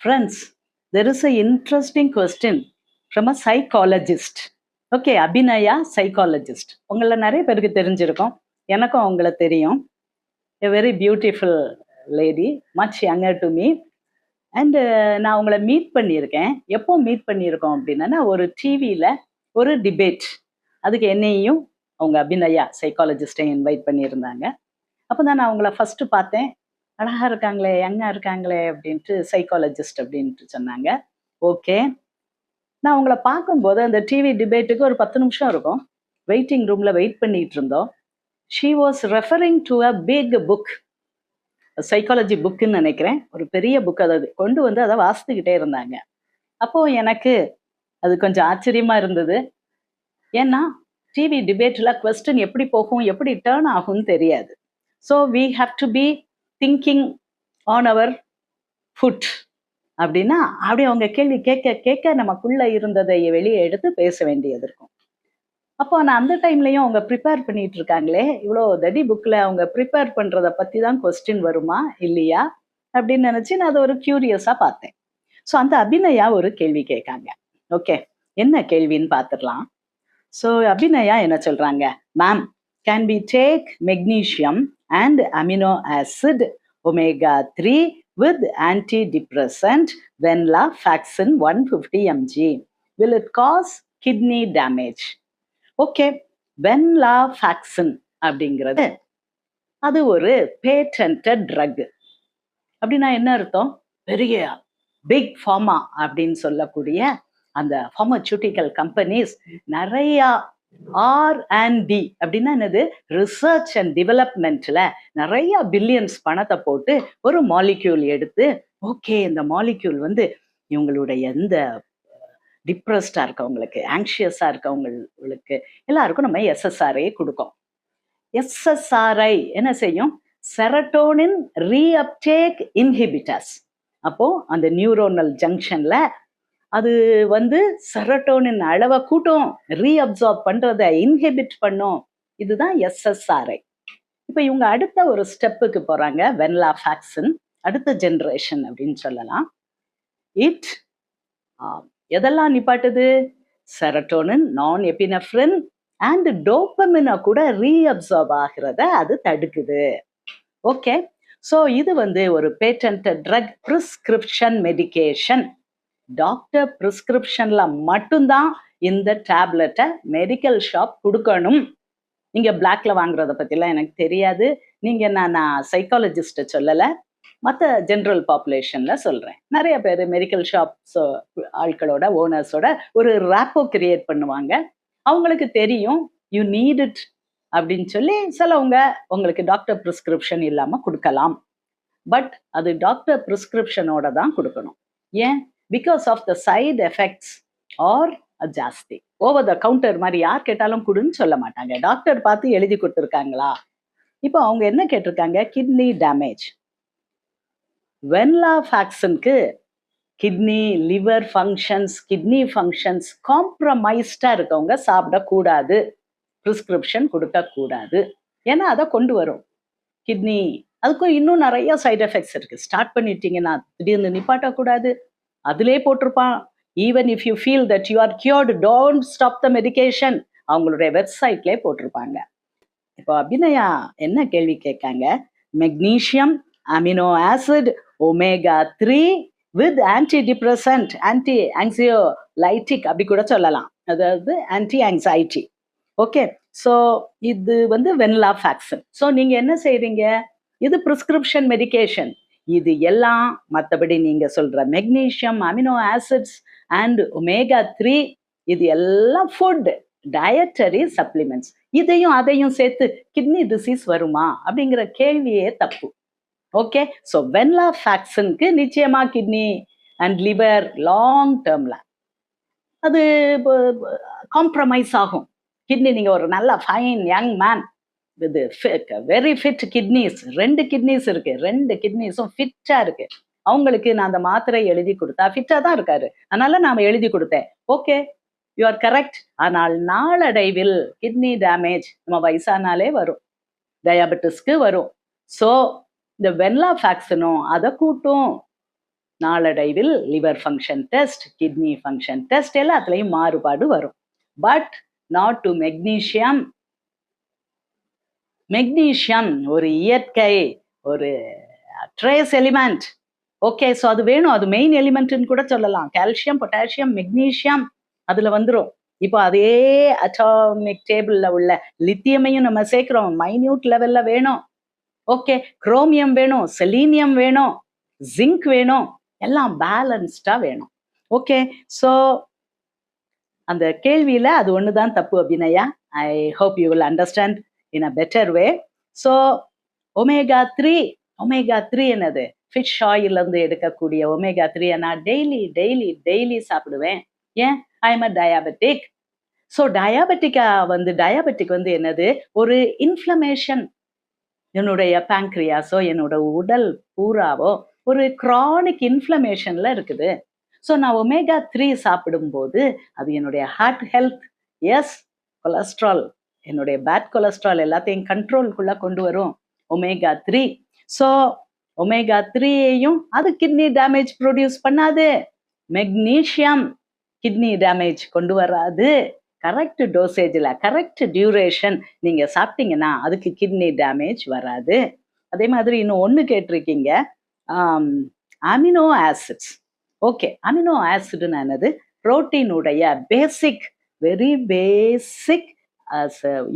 Friends there is a interesting question from a psychologist okay Abhinaya psychologist உங்களை நிறைய பேருக்கு தெரிஞ்சிருக்கோம். எனக்கும் அவங்கள தெரியும். A very beautiful lady much younger to me and நான் உங்களை மீட் பண்ணியிருக்கேன். எப்போ மீட் பண்ணியிருக்கோம் அப்படின்னா ஒரு டிவியில் ஒரு டிபேட் அதுக்கு என்னையும் அவங்க அபிநயா சைக்காலஜிஸ்டையும் இன்வைட் பண்ணியிருந்தாங்க. அப்போ தான் நான் அவங்கள ஃபஸ்ட்டு பார்த்தேன். அழகா இருக்காங்களே யங்கா இருக்காங்களே அப்படின்ட்டு சைக்காலஜிஸ்ட் அப்படின்ட்டு சொன்னாங்க. ஓகே நான் அவங்கள பார்க்கும்போது அந்த டிவி டிபேட்டுக்கு ஒரு பத்து நிமிஷம் இருக்கும். வெயிட்டிங் ரூமில் வெயிட் பண்ணிட்டு இருந்தோம். She was referring to a big book psychology புக்குன்னு நினைக்கிறேன். ஒரு பெரிய புக் அதை கொண்டு வந்து அதை வாசித்துக்கிட்டே இருந்தாங்க. அப்போ எனக்கு அது கொஞ்சம் ஆச்சரியமா இருந்தது. ஏன்னா டிவி டிபேட்டில் கொஸ்டின் எப்படி போகும் எப்படி டேர்ன் ஆகும்னு தெரியாது. So we have to be thinking on our food அப்படின்னா அப்படி அவங்க கேள்வி கேட்க கேட்க நமக்குள்ள இருந்ததை வெளியே எடுத்து பேச வேண்டியது இருக்கும். அப்போ நான் அந்த டைம்லையும் அவங்க ப்ரிப்பேர் பண்ணிட்டு இருக்காங்களே இவ்வளோ தடி புக்கில் அவங்க ப்ரிப்பேர் பண்ணுறதை பற்றி தான் கொஸ்டின் வருமா இல்லையா அப்படின்னு நினச்சி நான் அதை ஒரு க்யூரியஸாக பார்த்தேன். ஸோ அந்த அபிநயா ஒரு கேள்வி கேட்காங்க. ஓகே என்ன கேள்வின்னு பார்த்துடலாம். ஸோ அபிநயா என்ன சொல்கிறாங்க ma'am can be take magnesium and amino acid omega three with antidepressant venlafaxin 150 mg. Will it cause kidney damage? Okay venlafaxine அப்படிங்கிறது அது ஒரு பேட்டன்ட் ட்ரக் அப்படின்னா என்ன அர்த்தம் பெரிய பிக் ஃபார்மா அப்படின்னு சொல்லக்கூடிய அந்த ஃபார்மசூட்டிக்கல் கம்பெனிஸ் நிறையா ஆர் அண்ட் டி அப்படின்னா என்னது? ரிசர்ச் அண்ட் டெவலப்மெண்ட்ல நிறைய பில்லியன்ஸ் பணத்தை போட்டு ஒரு மாலிக்யூல் எடுத்து ஓகே இந்த மாலிக்யூல் வந்து இவங்களுடைய எந்த டிப்ரெஸ்டா இருக்கவங்களுக்கு ஆங்ஷியஸா இருக்கவங்களுக்கு எல்லாருக்கும் நம்ம எஸ்எஸ்ஆர்ஐ கொடுக்கோம். எஸ்எஸ்ஆர்ஐ என்ன செய்யும்? செரட்டோனின் ரீஅப்டேக் இன்ஹிபிட்டஸ் அப்போ அந்த நியூரோனல் ஜங்ஷன்ல அது வந்து செரட்டோனின் அளவை கூட்டும் ரீஅப்சார்ப் பண்றதை இன்ஹிபிட் பண்ணும். இதுதான் எஸ்எஸ்ஆர்ஐ இப்போ இவங்க அடுத்த ஒரு ஸ்டெப்புக்கு போறாங்க வென்லா ஃபேக்சின் அடுத்த ஜென்ரேஷன் அப்படின்னு சொல்லலாம். இட் எதெல்லாம் நிப்பாட்டுது? செரட்டோனின் நான் எபினஃப்ரின் அண்ட் டோப்பமினா கூட ரீஅப்சார்ப் ஆகிறத அது தடுக்குது. ஓகே ஸோ இது வந்து ஒரு patent drug prescription medication doctor ப்ரிஸ்கிரிப்ஷன்ல மட்டும்தான் இந்த டேப்லெட்டை மெடிக்கல் ஷாப் கொடுக்கணும். நீங்க பிளாக்ல வாங்குறத பத்திலாம் எனக்கு தெரியாது. நீங்க நான் நான் சைக்காலஜிஸ்ட சொல்லலை. மற்ற ஜென்ரல் பாப்புலேஷன்ல சொல்றேன். நிறைய பேர் மெடிக்கல் ஷாப்ஸ் ஆட்களோட ஓனர்ஸோட ஒரு ரேப்போ கிரியேட் பண்ணுவாங்க. அவங்களுக்கு தெரியும் யூ நீட் இட் அப்படின்னு சொல்லி சிலவங்க உங்களுக்கு டாக்டர் ப்ரிஸ்கிரிப்ஷன் இல்லாம கொடுக்கலாம். பட் அது டாக்டர் ப்ரிஸ்கிரிப்ஷனோட தான் கொடுக்கணும். ஏன்? Because of the side effects are ஜாஸ்தி. ஓவர் த கவுண்டர் மாதிரி யார் கேட்டாலும் கொடுன்னு சொல்ல மாட்டாங்க. டாக்டர் பார்த்து எழுதி கொடுத்துருக்காங்களா? இப்போ அவங்க என்ன கேட்டிருக்காங்க? கிட்னி டேமேஜ் வென்லா ஃபேக்சனுக்கு kidney liver functions kidney functions காம்ப்ரமைஸ்டாக இருக்கவங்க சாப்பிடக்கூடாது. ப்ரிஸ்கிரிப்ஷன் கொடுக்கக்கூடாது. ஏன்னா அதை கொண்டு வரும். கிட்னி அதுக்கும் இன்னும் நிறைய சைட் எஃபெக்ட்ஸ் இருக்கு. ஸ்டார்ட் பண்ணிட்டீங்கன்னா திடீர்னு நிப்பாட்டக்கூடாது. அதிலே போட்டிருப்பான். Even if you feel that you are cured don't stop the medication அவங்களுடைய வெப்சைட்லேயே போட்டிருப்பாங்க. இப்போ அபிநயா என்ன கேள்வி கேட்காங்க? Magnesium amino acid omega three with anti depressant anti ஆங்ஸியோ lytic அப்படி கூட சொல்லலாம். அதாவது ஆன்டி ஆங்ஸைட்டி ஓகே ஸோ இது வந்து வென்லா ஃபேக்சன் ஸோ நீங்க என்ன செய்கிறீங்க இது ப்ரிஸ்கிரிப்ஷன் மெடிகேஷன் இது எல்லாம் மற்றபடி நீங்க சொல்ற magnesium amino acids and omega three இது எல்லாம் ஃபுட் டயட்டரி சப்ளிமெண்ட்ஸ் இதையும் அதையும் சேர்த்து கிட்னி டிசீஸ் வருமா? அப்படிங்கிற கேள்வியே தப்பு. ஓகே ஸோ வென்லா ஃபேக்சனுக்கு நிச்சயமா கிட்னி அண்ட் லிவர் லாங் டேர்ம்ல அது காம்ப்ரமைஸ் ஆகும். கிட்னி நீங்கள் ஒரு நல்ல ஃபைன் யங் மேன் இது வெரி ஃபிட் கிட்னிஸ் ரெண்டு கிட்னிஸ் இருக்கு. ரெண்டு கிட்னிஸும் ஃபிட்டா இருக்கு. அவங்களுக்கு நான் அந்த மாத்திரை எழுதி கொடுத்தா ஃபிட்டா தான் இருக்காரு. அதனால நாம எழுதி கொடுத்தேன். ஓகே யூ ஆர் கரெக்ட் ஆனால் நாளடைவில் கிட்னி டேமேஜ் நம்ம வயசானாலே வரும். டயபெட்டிஸ்க்கு வரும். ஸோ இந்த வென்லா ஃபேக்ஸனும் அதை கூட்டும். நாளடைவில் liver function test kidney function test எல்லாத்துலேயும் மாறுபாடு வரும். But not to magnesium magnesium ஒரு இயற்கை ஒரு ட்ரேஸ் எலிமெண்ட் ஓகே ஸோ அது வேணும். அது மெயின் எலிமெண்ட்னு கூட சொல்லலாம். கால்சியம் பொட்டாசியம் மெக்னீஷியம் அதில் வந்துடும் இப்போ அதே அட்டாமிக் டேபிளில் உள்ள லித்தியமையும் நம்ம சேர்க்குறோம். மைன்யூட் லெவலில் வேணும். ஓகே குரோமியம் வேணும் செலீனியம் வேணும் ஜிங்க் வேணும். எல்லாம் பேலன்ஸ்டாக வேணும். ஓகே ஸோ அந்த கேள்வியில் அது ஒன்று தான் தப்பு Abhinaya. I hope you will understand in a better way so omega three omega three என்னது? ஃபிஷ் ஆயிலிருந்து எடுக்கக்கூடிய ஒமேகா த்ரீ நான் டெய்லி டெய்லி டெய்லி சாப்பிடுவேன். ஏன்? I am a diabetic so டயாபெட்டிக்கா வந்து டயாபெட்டிக் வந்து என்னது? ஒரு இன்ஃப்ளமேஷன் என்னுடைய பேங்க்ரியாஸோ என்னோட உடல் பூராவோ ஒரு க்ரானிக் இன்ஃப்ளமேஷன்ல இருக்குது. ஸோ நான் ஒமேகா த்ரீ சாப்பிடும்போது அது என்னுடைய ஹார்ட் ஹெல்த் எஸ் கொலஸ்ட்ரால் என்னுடைய பேட் கொலஸ்ட்ரால் எல்லாத்தையும் கண்ட்ரோல்குள்ள கொண்டு வரும். ஒமேகா த்ரீ ஸோ ஒமேகா த்ரீயையும் அது கிட்னி டேமேஜ் ப்ரொடியூஸ் பண்ணாது. மெக்னீஷியம் கிட்னி டேமேஜ் கொண்டு வராது. கரெக்ட் டோசேஜில் கரெக்ட் டியூரேஷன் நீங்கள் சாப்பிட்டீங்கன்னா அதுக்கு கிட்னி டேமேஜ் வராது. அதே மாதிரி இன்னும் ஒன்று கேட்டிருக்கீங்க. அமினோ ஆசிட்ஸ் ஓகே அமினோ ஆசிட்னு என்னது? புரோட்டீனுடைய பேசிக் வெரி பேசிக்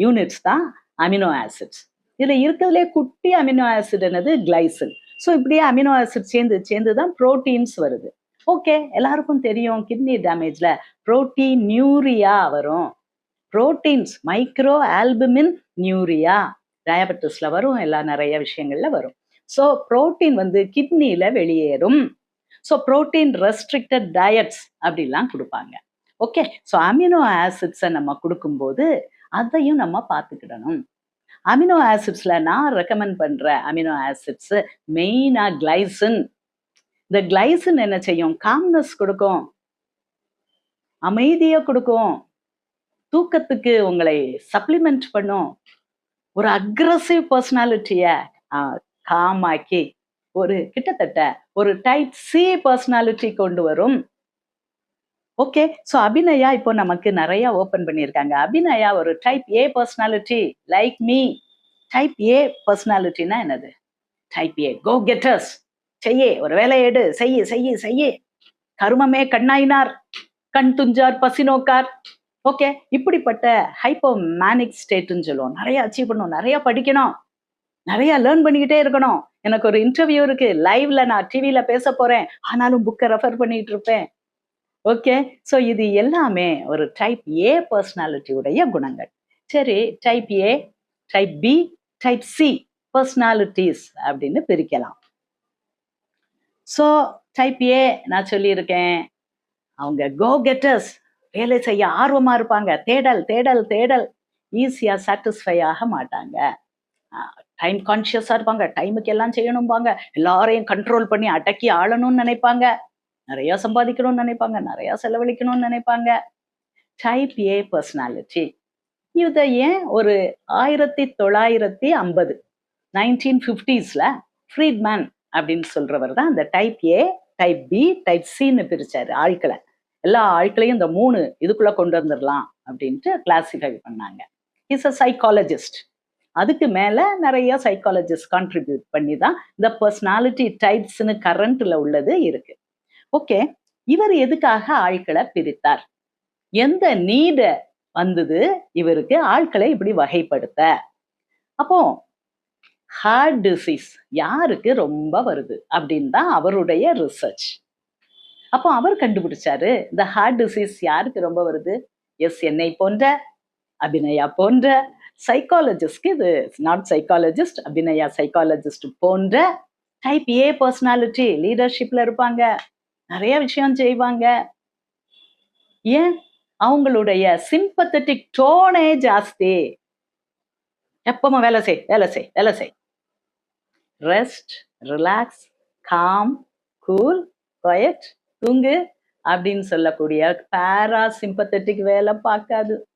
யூனிட்ஸ் தான் அமினோ ஆசிட்ஸ் இதில் இருக்கிறதுலே குட்டி அமினோ ஆசிட் என்னது? கிளைசல் ஸோ இப்படியே அமினோ ஆசிட் சேர்ந்து சேர்ந்து தான் ப்ரோட்டீன்ஸ் வருது. ஓகே எல்லாருக்கும் தெரியும் கிட்னி டேமேஜ்ல புரோட்டீன் நியூரியா வரும். புரோட்டீன்ஸ் மைக்ரோ ஆல்புமின் நியூரியா டயபெட்டிஸில் வரும் எல்லா நிறைய விஷயங்கள்ல வரும். ஸோ புரோட்டீன் வந்து கிட்னியில வெளியேறும். ஸோ புரோட்டீன் ரெஸ்ட்ரிக்டட் டயட்ஸ் அப்படிலாம் கொடுப்பாங்க. ஓகே ஸோ அமினோ ஆசிட்ஸை நம்ம கொடுக்கும்போது அதையும் நம்ம பார்த்துக்கிடணும். அமினோ ஆசிட்ஸ்ல நான் ரெக்கமெண்ட் பண்ற அமினோ ஆசிட்ஸ் மெயினா கிளைசின் இந்த கிளைசின் என்ன செய்யும்? காம்னஸ் கொடுக்கும். அமைதியை கொடுக்கும். தூக்கத்துக்கு உங்களை சப்ளிமெண்ட் பண்ணும். ஒரு அக்ரஸிவ் பர்சனாலிட்டிய காமாக்கி ஒரு கிட்டத்தட்ட ஒரு டைப் சி பர்சனாலிட்டி கொண்டு வரும். ஓகே ஸோ அபிநயா இப்போ நமக்கு நிறைய ஓப்பன் பண்ணியிருக்காங்க. அபிநயா ஒரு type A personality like me type A பர்சனாலிட்டினா என்னது? டைப் ஏ கோ கெட்டர்ஸ் செய்யே ஒரு வேலையை எடு. செய்ய செய்ய செய்ய. கருமமே கண்ணாயினார். கண் துஞ்சார் பசி நோக்கார். ஓகே இப்படிப்பட்ட ஹைப்போ மேனிக் ஸ்டேட்டுன்னு சொல்லுவோம். நிறைய அச்சீவ் பண்ணணும் நிறைய படிக்கணும். நிறைய லேர்ன் பண்ணிக்கிட்டே இருக்கணும். எனக்கு ஒரு இன்டர்வியூ இருக்கு. லைவ்ல நான் டிவியில பேச போறேன். ஆனாலும் புக்கை ரெஃபர் பண்ணிட்டு இருப்பேன். ஓகே ஸோ இது எல்லாமே ஒரு டைப் ஏ பர்சனாலிட்டியுடைய குணங்கள். சரி type A type B type C personalities அப்படின்னு பிரிக்கலாம். ஸோ டைப் ஏ நான் சொல்லியிருக்கேன். அவங்க கோ கெட்டர்ஸ் வேலை செய்ய ஆர்வமா இருப்பாங்க. தேடல் தேடல் தேடல். ஈஸியா சாட்டிஸ்ஃபை ஆக மாட்டாங்க. டைம் கான்ஷியஸாக இருப்பாங்க. டைமுக்கு எல்லாம் செய்யணும்பாங்க. எல்லாரையும் கண்ட்ரோல் பண்ணி அடக்கி ஆளணும்னு நினைப்பாங்க. நிறைய சம்பாதிக்கணும்னு நினைப்பாங்க நிறைய செலவழிக்கணும்னு நினைப்பாங்க. டைப் ஏ பர்சனாலிட்டி இதை ஏன் ஒரு ஆயிரத்தி தொள்ளாயிரத்தி ஐம்பது நைன்டீன் ஃபிஃப்டிஸில் ஃப்ரீட்மேன் அப்படின்னு சொல்றவர் தான் அந்த type A type B type சின்னு பிரிச்சாரு ஆட்களை. எல்லா ஆட்களையும் இந்த மூணு இதுக்குள்ள கொண்டு வந்துடலாம் அப்படின்ட்டு கிளாசிஃபை பண்ணாங்க. இஸ் அ சைக்காலஜிஸ்ட் அதுக்கு மேல நிறைய சைக்காலஜிஸ்ட் கான்ட்ரிபியூட் பண்ணி தான் இந்த பர்சனாலிட்டி டைப்ஸ்னு கரண்ட்ல உள்ளது இருக்கு. ஓகே இவர் எதுக்காக ஆட்களை பிரித்தார்? எந்த நீட வந்தது இவருக்கு ஆட்களை இப்படி வகைப்படுத்த? அப்போ ஹார்ட் டிசீஸ் யாருக்கு ரொம்ப வருது அப்படின்னு தான் அவருடைய ரிசர்ச் அப்போ அவர் கண்டுபிடிச்சாரு இந்த ஹார்ட் டிசீஸ் யாருக்கு ரொம்ப வருது? எஸ் என்னை போன்ற அபிநயா போன்ற சைக்காலஜிஸ்ட்க்கு இது நாட் சைக்காலஜிஸ்ட் அபிநயா சைக்காலஜிஸ்ட் போன்ற டைப் ஏ பர்சனாலிட்டி லீடர்ஷிப்ல இருப்பாங்க. நிறைய விஷயம் செய்வாங்க. ஏன்? அவங்களுடைய சிம்பத்தட்டிக் டோனே ஜாஸ்தி. எப்பவும் வேலை செய் வேலை செய் வேலை செய். Rest relax calm cool quiet தூங்கு அப்படின்னு சொல்லக்கூடிய பேரா சிம்பத்தட்டிக் வேலை பார்க்காது.